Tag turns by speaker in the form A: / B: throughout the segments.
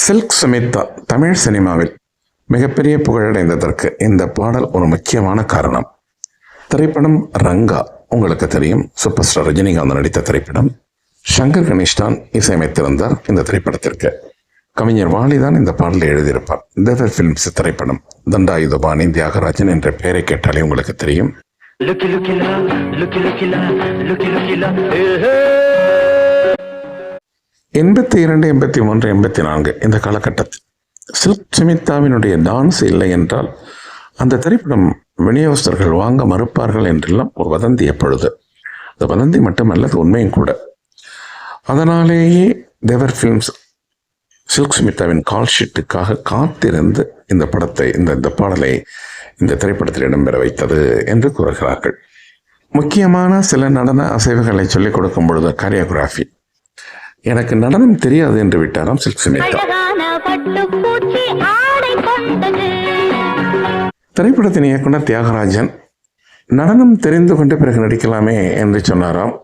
A: Silk Sumitha Tamil சினிமாவில் மிகப்பெரிய புகழடைந்ததற்கு இந்த பாடல் ஒரு முக்கியமான காரணம். திரைப்படம் ரங்கா உங்களுக்கு தெரியும். சூப்பர் ஸ்டார் ரஜினிகாந்த் நடித்த திரைப்படம். சங்கர் கணேஷ்தான் இசையமைத்திருந்தார் இந்த திரைப்படத்திற்கு. கவிஞர் வாலிதான் இந்த பாடலை எழுதியிருப்பார். தேவர் ஃபிலிம்ஸ் திரைப்படம். தண்டாயுதபாணி தியாகராஜன் என்ற பெயரை கேட்டாலே உங்களுக்கு தெரியும்.
B: Looky, looky, la, looky, looky, la,
A: எண்பத்தி இரண்டு எண்பத்தி மூன்று எண்பத்தி நான்கு இந்த காலகட்டத்தில் சில்க் சுமிதாவினுடைய டான்ஸ் இல்லை என்றால் அந்த திரைப்படம் விநியோகஸ்தர்கள் வாங்க மறுப்பார்கள் என்றெல்லாம் ஒரு வதந்தி எப்பொழுது? அந்த வதந்தி மட்டுமல்ல அது உண்மையும் கூட. அதனாலேயே தேவர் ஃபிலிம்ஸ் சில்க் சுமிதாவின் கால் ஷீட்டுக்காக காத்திருந்து இந்த படத்தை இந்த இந்த பாடலை இந்த திரைப்படத்தில் இடம்பெற வைத்தது என்று கூறுகிறார்கள். முக்கியமான சில நடன அசைவுகளை சொல்லிக் கொடுக்கும் பொழுது கரியோகிராஃபி எனக்கு நடனம் தெரியாது என்று விட்டாராம் சில்க் சுமிதா திரைப்படத்தின் இயக்குனர் தியாகராஜன் நடனம் தெரிந்து கொண்டு பிறகு நடிக்கலாமே என்று சொன்னாராம்.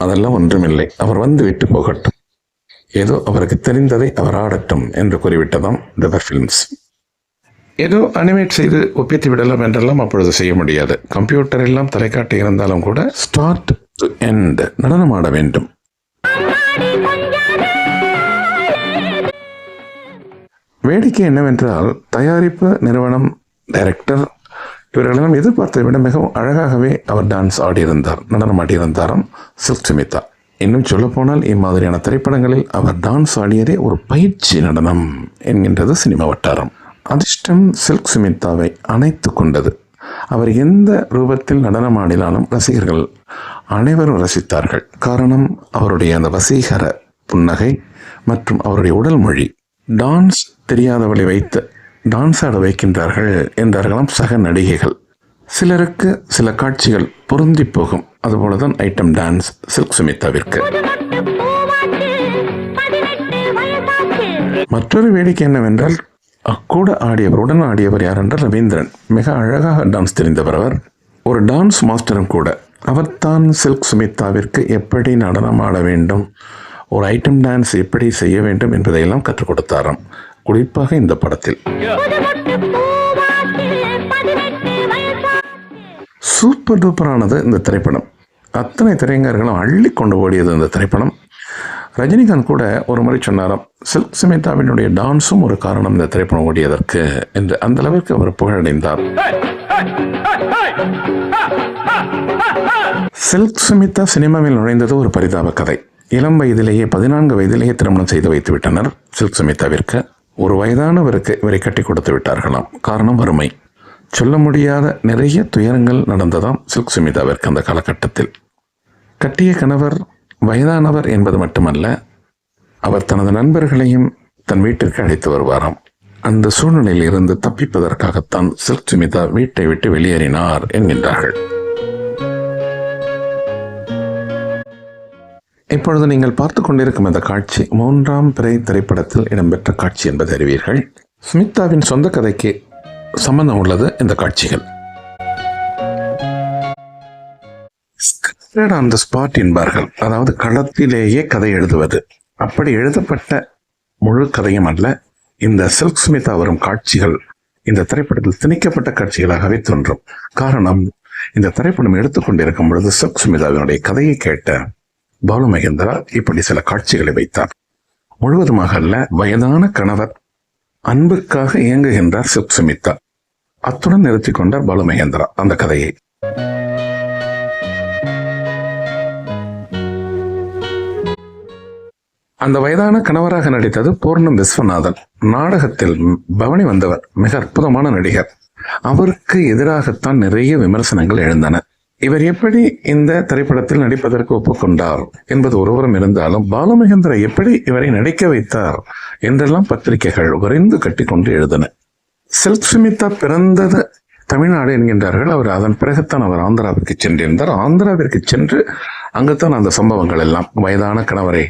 A: அதெல்லாம் ஒன்றுமில்லை அவர் வந்து விட்டு போகட்டும். ஏதோ அவருக்கு தெரிந்ததை அவர் ஆடட்டும் என்று கூறிவிட்டதாம் தவர் ஃபிலிம்ஸ் ஏதோ அனிமேட் செய்து ஒப்பித்து விடலாம் என்றெல்லாம் அப்பொழுது செய்ய முடியாது. கம்ப்யூட்டர் எல்லாம் தலைக்காட்டி இருந்தாலும் கூட ஸ்டார்ட் டு எண்ட் நடனம் ஆட வேண்டும். வேடிக்கை என்னவென்றால் தயாரிப்பு நிறுவனம் டைரக்டர் இவர்களெல்லாம் எதிர்பார்த்ததை விட மிகவும் அழகாகவே அவர் டான்ஸ் ஆடியிருந்தார் நடனம் ஆடியிருந்தாராம் சில்க் சுமிதா. இன்னும் சொல்லப்போனால் இம்மாதிரியான திரைப்படங்களில் அவர் டான்ஸ் ஆடியதே ஒரு பயிற்சி நடனம் என்கின்றது சினிமா வட்டாரம். அதிர்ஷ்டம் சில்க் சுமிதாவை அணைத்து கொண்டது. அவர் எந்த ரூபத்தில் நடனம் ஆடினாலும் ரசிகர்கள் அனைவரும் ரசித்தார்கள். காரணம் அவருடைய அந்த வசீகர புன்னகை மற்றும் அவருடைய உடல் மொழி. டான்ஸ் தெரியாதவளை வைத்து டான்ஸ் ஆட வைக்கின்றார்கள் என்றார்களாம் சக நடிகைகள். சிலருக்கு சில காட்சிகள் பொருந்தி போகும். அதுபோலதான் ஐட்டம் டான்ஸ் சில்க் சுமிதாவிற்கு. மற்றொரு வேடிக்கை என்னவென்றால் அக்கூட ஆடியவர் உடன் ஆடியவர் யார் என்றால் ரவீந்திரன். மிக அழகாக டான்ஸ் தெரிந்தவர் அவர். ஒரு டான்ஸ் மாஸ்டரும் கூட. அவர்தான் சில்க் சுமிதாவிற்கு எப்படி நடனம் ஆட வேண்டும் ஒரு ஐட்டம் டான்ஸ் எப்படி செய்ய வேண்டும் என்பதையெல்லாம் கற்றுக் கொடுத்தாராம். குறிப்பாக இந்த படத்தில். சூப்பர் டூப்பரானது இந்த திரைப்படம். அத்தனை திரையங்கர்களும் அள்ளி கொண்டு ஓடியது இந்த திரைப்படம். ரஜினிகாந்த் கூட ஒரு முறை சொன்னாராம் சில்க் சுமிதாவினுடைய டான்ஸும் ஒரு காரணம் இந்த திரைப்படம் ஓடியதற்கு என்று அந்த அளவிற்கு அவர் புகழடைந்தார். சில்க் சுமிதா சினிமாவில் நுழைந்தது ஒரு பரிதாப கதை. இளம் வயதிலேயே பதினான்கு வயதிலேயே திருமணம் செய்து வைத்து விட்டனர் சில்க் சுமிதாவிற்கு. ஒரு வயதானவருக்கு இவரை கட்டி கொடுத்து விட்டார்களாம். காரணம் வறுமை. சொல்ல முடியாத நிறைய துயரங்கள் நடந்ததாம் சில்க் சுமிதாவிற்கு அந்த காலகட்டத்தில். கட்டிய கணவர் வயதானவர் என்பது மட்டுமல்ல அவர் தனது நண்பர்களையும் தன் வீட்டிற்கு அழைத்து வருவாராம். அந்த சூழ்நிலையில் இருந்து தப்பிப்பதற்காகத்தான் சில்க் சுமிதா வீட்டை விட்டு வெளியேறினார் என்கின்றார்கள். இப்பொழுது நீங்கள் பார்த்து கொண்டிருக்கும் இந்த காட்சி மூன்றாம் பிறை திரைப்படத்தில் இடம்பெற்ற காட்சி என்பதை அறிவீர்கள். சுமிதாவின் சொந்த கதைக்கு சம்பந்தம் உள்ளது இந்த காட்சிகள். ஸ்கிரிப்டட் ஆன் த ஸ்பாட் என்பார்கள். அதாவது களத்திலேயே கதை எழுதுவது. அப்படி எழுதப்பட்ட முழு கதையும் அல்ல இந்த சில்க் சுமிதா வரும் காட்சிகள் இந்த திரைப்படத்தில் திணிக்கப்பட்ட காட்சிகளாகவே தோன்றும். காரணம் இந்த திரைப்படம் எடுத்துக்கொண்டிருக்கும் பொழுது சில்க் சுமிதாவினுடைய கதையை கேட்ட பாலு மகேந்திரா இப்படி சில காட்சிகளை வைத்தார். முழுவதுமாக அல்ல வயதான கணவர் அன்புக்காக இயங்குகின்றார் சுப் சுமித்தா. அத்துடன் நிறுத்தி கொண்டார் பாலு மகேந்திரா அந்த கதையை. அந்த வயதான கணவராக நடித்தது பூர்ணம் விஸ்வநாதன். நாடகத்தில் பவனி வந்தவர் மிக அற்புதமான நடிகர். அவருக்கு எதிராகத்தான் நிறைய விமர்சனங்கள் எழுந்தன. இவர் எப்படி இந்த திரைப்படத்தில் நடிப்பதற்கு ஒப்புக்கொண்டார் என்பது ஒருவரும் இருந்தாலும் பாலுமகேந்திரா எப்படி இவரை நடிக்க வைத்தார் என்றெல்லாம் பத்திரிகைகள் உறைந்து கட்டிக்கொண்டு எழுதின. சில்க் சுமிதா பிறந்தது தமிழ்நாடு என்கின்றார்கள். அவர் அதன் பிறகுத்தான் அவர் ஆந்திராவிற்கு சென்றிருந்தார். ஆந்திராவிற்கு சென்று அங்குத்தான் அந்த சம்பவங்கள் எல்லாம் வயதான கணவரை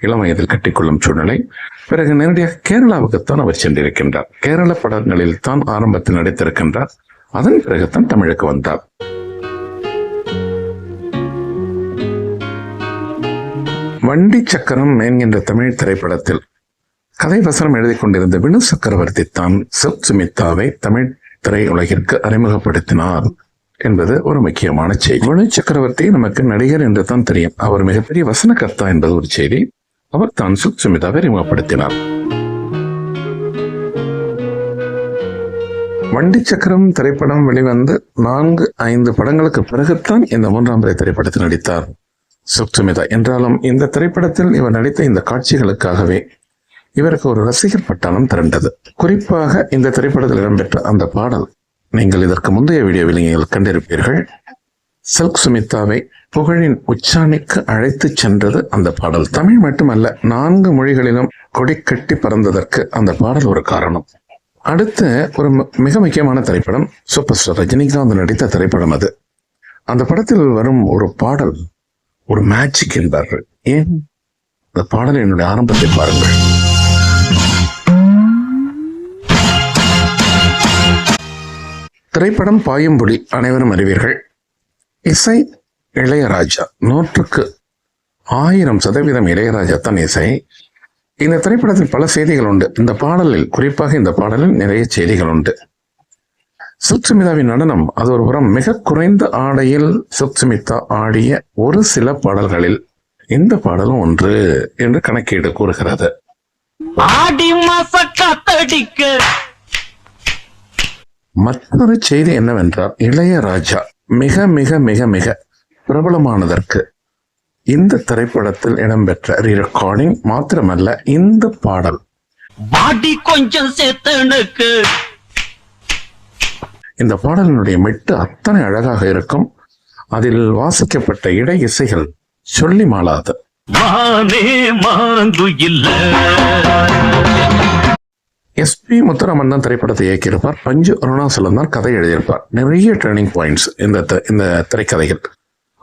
A: இளம் வயதில் கட்டிக்கொள்ளும் சூழ்நிலை. பிறகு நேரடியாக கேரளாவுக்குத்தான் அவர் சென்றிருக்கின்றார். கேரள படங்களில் தான் ஆரம்பத்தில் நடித்திருக்கின்றார். அதன் பிறகுத்தான் தமிழுக்கு வந்தார். வண்டி சக்கரம் என்கின்ற தமிழ் திரைப்படத்தில் கதை வசனம் எழுதி கொண்டிருந்த வினு சக்கரவர்த்தி தான் சிவ் சுமித்தாவை தமிழ் திரையுலகிற்கு அறிமுகப்படுத்தினார் என்பது ஒரு முக்கியமான செய்தி. வினு சக்கரவர்த்தி நமக்கு நடிகர் என்று தான் தெரியும். அவர் மிகப்பெரிய வசனகர்த்தா என்பது ஒரு செய்தி. அவர் தான் சுக் சுமிதாவை அறிமுகப்படுத்தினார். வண்டி சக்கரம் திரைப்படம் வெளிவந்து நான்கு ஐந்து படங்களுக்கு பிறகுதான் இந்த மூன்றாம் முறை திரைப்படத்தில் நடித்தார். சுக்துமிதா என்றாலும் இந்த திரைப்படத்தில் இவர் நடித்த இந்த காட்சிகளுக்காகவே இவருக்கு ஒரு ரசிகர் பட்டாளம் திரண்டது. குறிப்பாக இந்த திரைப்படத்தில் இடம்பெற்ற அந்த பாடல். நீங்கள் இதற்கு முந்தைய வீடியோவில் நீங்கள் கண்டிருப்பீர்கள். செல்க் சுமிதாவை புகழின் உச்சாணிக்கு அழைத்து சென்றது அந்த பாடல். தமிழ் மட்டுமல்ல நான்கு மொழிகளிலும் கொடி கட்டி பறந்ததற்கு அந்த பாடல் ஒரு காரணம். அடுத்து ஒரு ம- மிக முக்கியமான திரைப்படம் சூப்பர் ஸ்டார் ரஜினிகாந்த் நடித்த திரைப்படம் அது. அந்த படத்தில் வரும் ஒரு பாடல் ஒரு மேஜிக் என்பார்கள். ஏன்? அந்த பாடல் என்னுடைய ஆரம்பத்தை பாருங்கள். திரைப்படம் பாயும்புலி அனைவரும் அறிவீர்கள். இசை இளையராஜா நூற்றுக்கு ஆயிரம் சதவீதம் இளையராஜா தான் இசை. இந்த திரைப்படத்தில் பல செய்திகள் உண்டு. இந்த பாடலில் குறிப்பாக இந்த பாடலில் நிறைய செய்திகள் உண்டு. சுக்சுமிதாவின் நடனம் அது ஒரு புறம் மிக குறைந்த ஆடையில் சுக்சுமிதா ஆடிய ஒரு சில பாடல்களில் இந்த பாடலும் ஒன்று என்று கணக்கீடு கூறுகிறது. மற்றொரு செய்தி என்னவென்றால் இளையராஜா மிக மிக மிக மிக பிரபலமானதற்கு இந்த திரைப்படத்தில் இடம்பெற்ற ரீரெக்கார்டிங் மாத்திரமல்ல இந்த பாடல்.
B: பாடி கொஞ்சம் சேர்த்தனுக்கு
A: இந்த பாடலினுடைய மெட்டு அத்தனை அழகாக இருக்கும். அதில் வாசிக்கப்பட்ட இடை இசைகள் சொல்லி மாளாது.
B: இல்ல.
A: எஸ்பி முத்துராமன் தான் திரைப்படத்தை இயக்கியிருப்பார். பஞ்சு அருணாசலம் தான் கதை எழுதியிருப்பார். நிறைய டேர்னிங் பாயிண்ட்ஸ் இந்த இந்த திரைக்கதைகள்.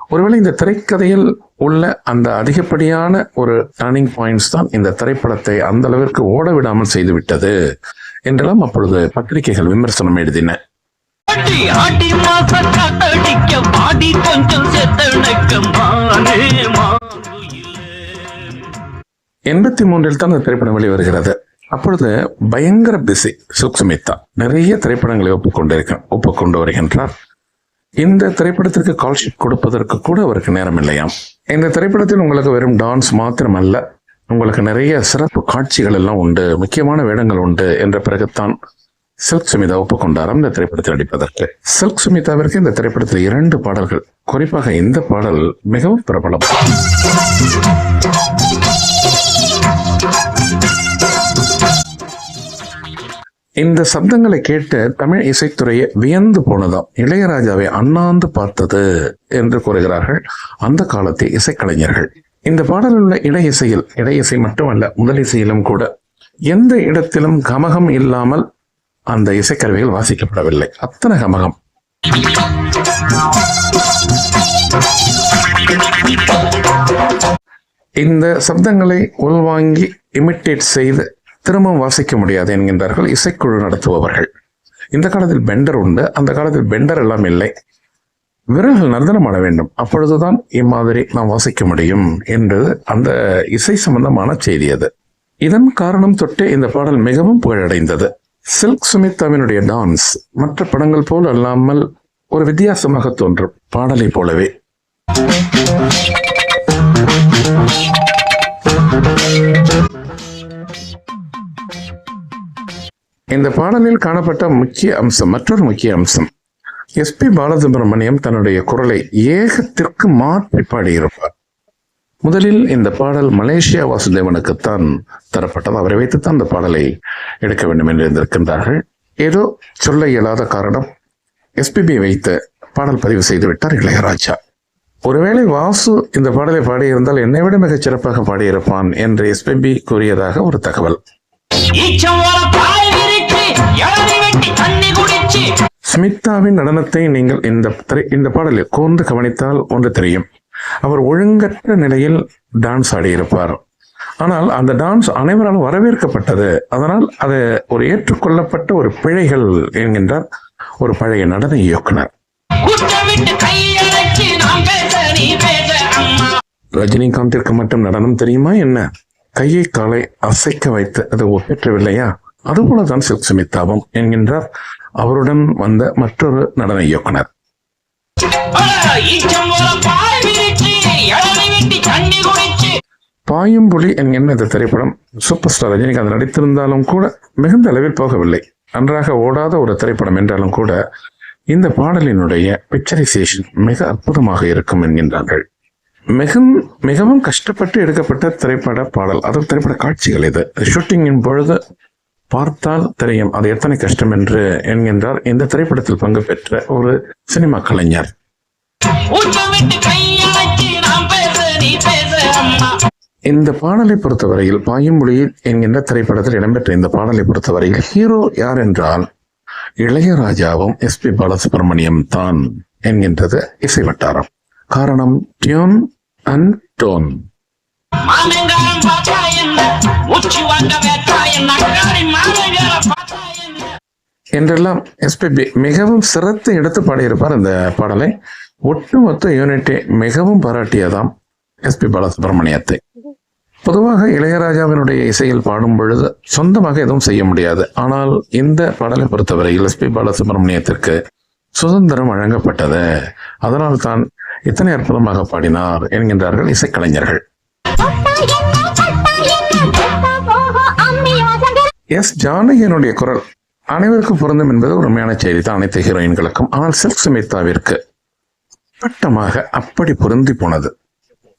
A: ஒருவேளை இந்த திரைக்கதையில் உள்ள அந்த அதிகப்படியான ஒரு டர்னிங் பாயிண்ட்ஸ் தான் இந்த திரைப்படத்தை அந்த அளவிற்கு ஓட விடாமல் செய்துவிட்டது என்றெல்லாம் அப்பொழுது பத்திரிகைகள் விமர்சனம் எழுதின.
B: ஆடி ஆடி மாச காத்தடிக்க பாடி கொஞ்சம் மானே
A: எண்பத்தி மூன்றில் தான் அந்த திரைப்படம் வெளிவருகிறது. அப்பொழுது பயங்கர பிஸி சுக்சுமிதா நிறைய திரைப்படங்களை ஒப்புக்கொண்டிருக்க ஒப்புக்கொண்டு வருகின்றார். இந்த திரைப்படத்திற்கு கால்ஷீட் கொடுப்பதற்கு கூட அவருக்கு நேரம் இல்லையாம் இந்த திரைப்படத்தில் உங்களுக்கு வெறும் டான்ஸ் மாத்திரமல்ல உங்களுக்கு நிறைய சிறப்பு காட்சிகள் எல்லாம் உண்டு முக்கியமான வேடங்கள் உண்டு என்ற பிறகுத்தான் சில்க் சுமிதா ஒப்புக்கொண்டாராம் இந்த திரைப்படத்தில் நடிப்பதற்கு. சில்க் சுமிதாவிற்கு இந்த திரைப்படத்தில் இரண்டு பாடல்கள். குறிப்பாக இந்த பாடல் மிகவும் பிரபலம். இந்த சப்தங்களை கேட்டு தமிழ் இசைத்துறையை வியந்து போனதாம் இளையராஜாவை அண்ணாந்து பார்த்தது என்று கூறுகிறார்கள் அந்த காலத்திய இசைக்கலைஞர்கள். இந்த பாடலில் உள்ள இடை இசையில் இடை இசை மட்டுமல்ல முதல் இசையிலும் கூட எந்த இடத்திலும் கமகம் இல்லாமல் அந்த இசைக்கருவிகள் வாசிக்கப்படவில்லை. அத்தனை கமகம். இந்த சப்தங்களை உள்வாங்கி இமிட்டேட் செய்து திரும்பவும் வாசிக்க முடியாது என்கின்றார்கள் இசைக்குழு நடத்துபவர்கள். இந்த காலத்தில் பெண்டர் உண்டு. அந்த காலத்தில் பெண்டர் எல்லாம் இல்லை. விரல்கள் நர்தனமாட வேண்டும். அப்பொழுதுதான் இம்மாதிரி நாம் வாசிக்க முடியும் என்று அந்த இசை சம்பந்தமான செய்தி அது. இதன் காரணம் தொட்டே இந்த பாடல் மிகவும் புகழடைந்தது. சில்க் சுமித்தாவினுடைய டான்ஸ் மற்ற படங்கள் போல் அல்லாமல் ஒரு வித்தியாசமாக தோன்றும். பாடலை போலவே. இந்த பாடலில் காணப்பட்ட முக்கிய அம்சம் மற்றொரு முக்கிய அம்சம். எஸ்பி பாலசுப்ரமணியம் தன்னுடைய குரலை ஏகத்திற்கு மாற்றி பாடியிருப்பார். முதலில் இந்த பாடல் மலேசியா வாசுதேவனுக்குத்தான் தரப்பட்டது. அவரை வைத்துத்தான் இந்த பாடலை எடுக்க வேண்டும் என்று இருந்திருக்கின்றார்கள். ஏதோ சொல்ல இயலாத காரணம். எஸ்பிபி வைத்து பாடல் பதிவு செய்து விட்டார் இளையராஜா. ஒருவேளை வாசு இந்த பாடலை பாடியிருந்தால் என்னை விட மிகச் சிறப்பாக பாடியிருப்பான் என்று எஸ்பிபி கூறியதாக ஒரு தகவல். ஸ்மிதாவின் நடனத்தை நீங்கள் இந்த இந்த பாடலில் கூர்ந்து கவனித்தால் ஒன்று தெரியும். அவர் ஒழுங்கற்ற நிலையில் டான்ஸ் ஆடியிருப்பார் ஆனால் அந்த டான்ஸ் அனைவராலும் வரவேற்கப்பட்டது. அதனால் அது ஒரு ஏற்றுக்கொள்ளப்பட்ட ஒரு பிழைகள் என்கின்றார் ஒரு பழைய நடன இயக்குனர். ரஜினிகாந்திற்கு மட்டும் நடனம் தெரியுமா என்ன? கையை காலை அசைக்க வைத்து அது ஒப்பேற்றவில்லையா? அதுபோலதான் தான் சுமிதாவும் என்கின்றார். அவருடன் வந்த மற்றொரு நடன இயக்குனர். பாயும் புலி என்கின்ற இந்த திரைப்படம் சூப்பர் ஸ்டார் ரஜினிகாந்த் நடித்திருந்தாலும் கூட மிகுந்த அளவில் போகவில்லை. நன்றாக ஓடாத ஒரு திரைப்படம் என்றாலும் கூட இந்த பாடலினுடைய பிக்சரைசேஷன் மிக அற்புதமாக இருக்கும் என்கின்றார்கள். மிகவும் மிகவும் கஷ்டப்பட்டு எடுக்கப்பட்ட திரைப்பட பாடல் அதாவது திரைப்பட காட்சிகள் இது. ஷூட்டிங்கின் பொழுது பார்த்தால் தெரியும் அது எத்தனை கஷ்டம் என்று என்கின்றார். இந்த திரைப்படத்தில் பங்கு பெற்ற ஒரு சினிமா கலைஞர். இந்த பாடலை பொறுத்தவரையில் பாயும்புலியில் என்கின்ற திரைப்படத்தில் இடம்பெற்ற இந்த பாடலை பொறுத்தவரையில் ஹீரோ யார் என்றால் இளையராஜாவும் எஸ்பி பாலசுப்ரமணியம் தான் என்கின்றது இசை வட்டாரம். காரணம் டியூன் அண்ட் டோன். என்றெல்லாம் எஸ்பிபி மிகவும் சிரத்தை எடுத்து பாடியிருப்பார் இந்த பாடலை. ஒட்டுமொத்த யூனிட்டை மிகவும் பாராட்டியதாம் எஸ்பி பாலசுப்ரமணியத்தை. பொதுவாக இளையராஜாவினுடைய இசையில் பாடும் பொழுது சொந்தமாக எதுவும் செய்ய முடியாது. ஆனால் இந்த பாடலை பொறுத்தவரையில் எஸ்பி பாலசுப்ரமணியத்திற்கு சுதந்திரம் வழங்கப்பட்டது. அதனால் தான் இத்தனை அற்புதமாக பாடினார் என்கின்றார்கள் இசைக்கலைஞர்கள். எஸ் ஜானகியனுடைய குரல் அனைவருக்கும் பொருந்தும் என்பது உண்மையான செய்தி தான் அனைத்து ஹீரோயின்களுக்கும் ஆனால் சில்க் சுமிதாவிற்கு பட்டமாக அப்படி பொருந்தி போனது.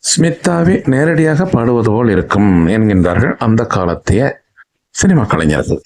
A: ஸ்மிதாவே நேரடியாக பாடுவது போல் இருக்கும் என்கின்றார்கள் அந்த காலத்தைய சினிமா கலைஞர்கள்.